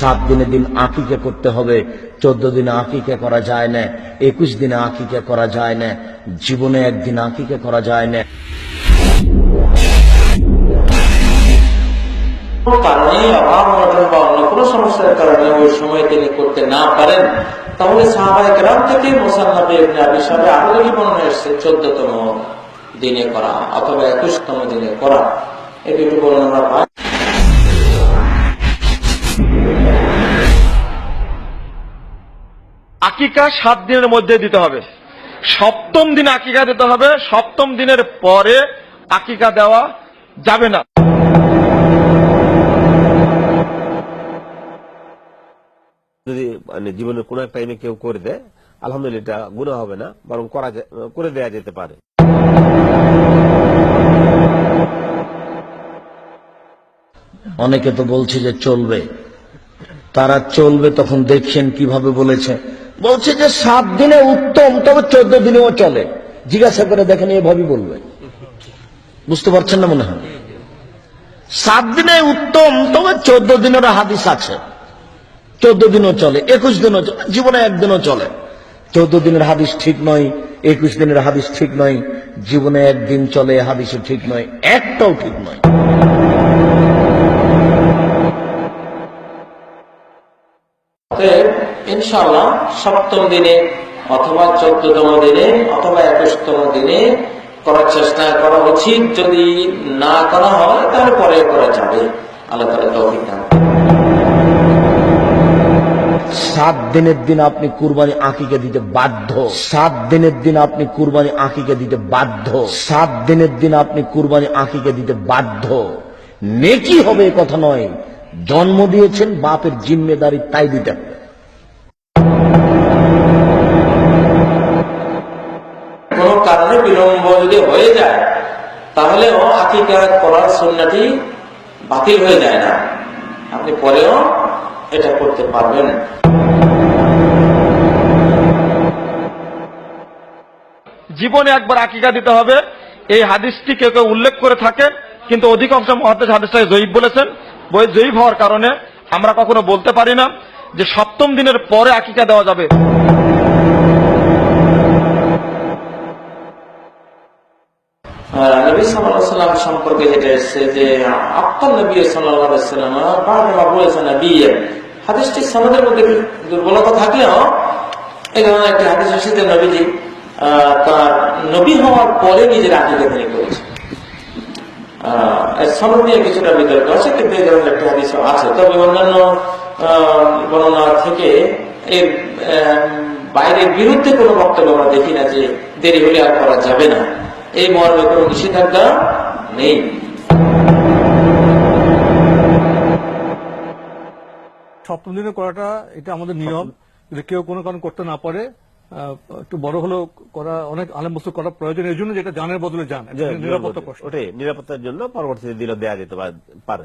সাত দিনে দিন আকিকে করতে হবে, চোদ্দ দিনে আকিকে করা যায় না, একুশ দিনে আকিকে করা যায় না, জীবনে একদিন আকিকে করা যায় না। অথবা একুশতম দিনে করা। এই দুটো বর্ণনা আমরা আকিকা সাত দিনের মধ্যে দিতে হবে। সপ্তম দিনে আকিকা দিতে হবে সপ্তম দিনের পরে আকিকা দেওয়া যাবে না। যদি মানে জীবনের কোনো টাইমে কেউ করে দেয় আলহামদুলিল্লাহ এটা গুণা হবে না বরং করা করে দেয়া যেতে পারে। অনেকে তো বলছে যে চলবে। তারা চলবে তখন দেখছেন কীভাবে বলেছে। বলছে যে সাত দিনে উত্তম, তবে চোদ্দ দিনেও চলে। জিজ্ঞাসা করে দেখেন এভাবেই বলবে। বুঝতে পারছেন না মনে হয়? সাত দিনে উত্তম, তবে চোদ্দ দিনের হাদিস আছে। চোদ্দ দিনও চলে, একুশ দিনও চলে, জীবনে একদিনও চলে। চোদ্দ দিনের হাদিস ঠিক নয়, একুশ দিনের হাদিস ঠিক নয়, জীবনে একদিন চলে হাদিসও ঠিক নয়, একটাও ঠিক নয়। ইনশাআল্লাহ সপ্তম দিনে অথবা চোদ্দতম দিনে অথবা একুশতম দিনে করার চেষ্টা করা উচিত। যদি না করা হয়, তাহলে পরে করা যাবে। আল্লাহ তালা তৌফিক দান সাত দিনের দিন আপনি কুরবানি আঁকিকে দিতে বাধ্য। সাত দিনের দিন আপনি কুরবানি আঁকিকে দিতে বাধ্য। সাত দিনের দিন আপনি কুরবানি আঁকিকে দিতে বাধ্য। নেকি হবে কথা নয়। জন্ম দিয়েছেন বাপের জিম্মেদারি তাই দিতে হবে। কারণে বিলম্ব যদি হয়ে যায় তাহলেও আকিকা করার সন্ন্যাটি বাতিল হয়ে যায় না। আপনি পরেও এটা করতে পারবেন। জীবনে একবার আকিকা দিতে হবে। এই হাদিসটি কেউ কেউ উল্লেখ করে থাকে কিন্তু অধিকাংশ মহাদেশ হাদিসটাকে জয়ীব বলেছেন। বই জয়ীব হওয়ার কারণে আমরা কখনো বলতে পারি না যে সপ্তম দিনের পরে আকিকা দেওয়া যাবে। নবী আলাইহি সাল্লাম সম্পর্কে যেটা এসেছে যে আক্কাল নবী আলাইহি সাল্লাম বাবা বলেছেন নবী হাদিসটি সনদের মধ্যে দুর্বলতা থাকলেও এই ধরনের একটি হাদিস এসেছে নবীজি তার নবী হওয়ার পরে নিজের আকিকা তিনি করেছেন। কিছুটা বিতর্ক আছে, কিন্তু এই ধরনের একটি হাদিস আছে। তবে অন্যান্য বর্ণনা থেকে এর বাইরের বিরুদ্ধে কোনো বক্তব্য আমরা দেখি না যে দেরি হলে আর করা যাবে না। এই মর্মে কোনো নিষেধাজ্ঞা নেই। সপ্তম দিনে করাটা এটা আমাদের নিয়ম যদি কেউ কোনো কারণ করতে না পারে আহ, একটু বড় হলেও করা অনেক আলেম বস্তু করা প্রয়োজন এই জন্য যেটা জানের বদলে জান নিরাপত্তা ওটাই নিরাপত্তার জন্য পরবর্তীতে দিলে দেওয়া যেতে পারে- পারে।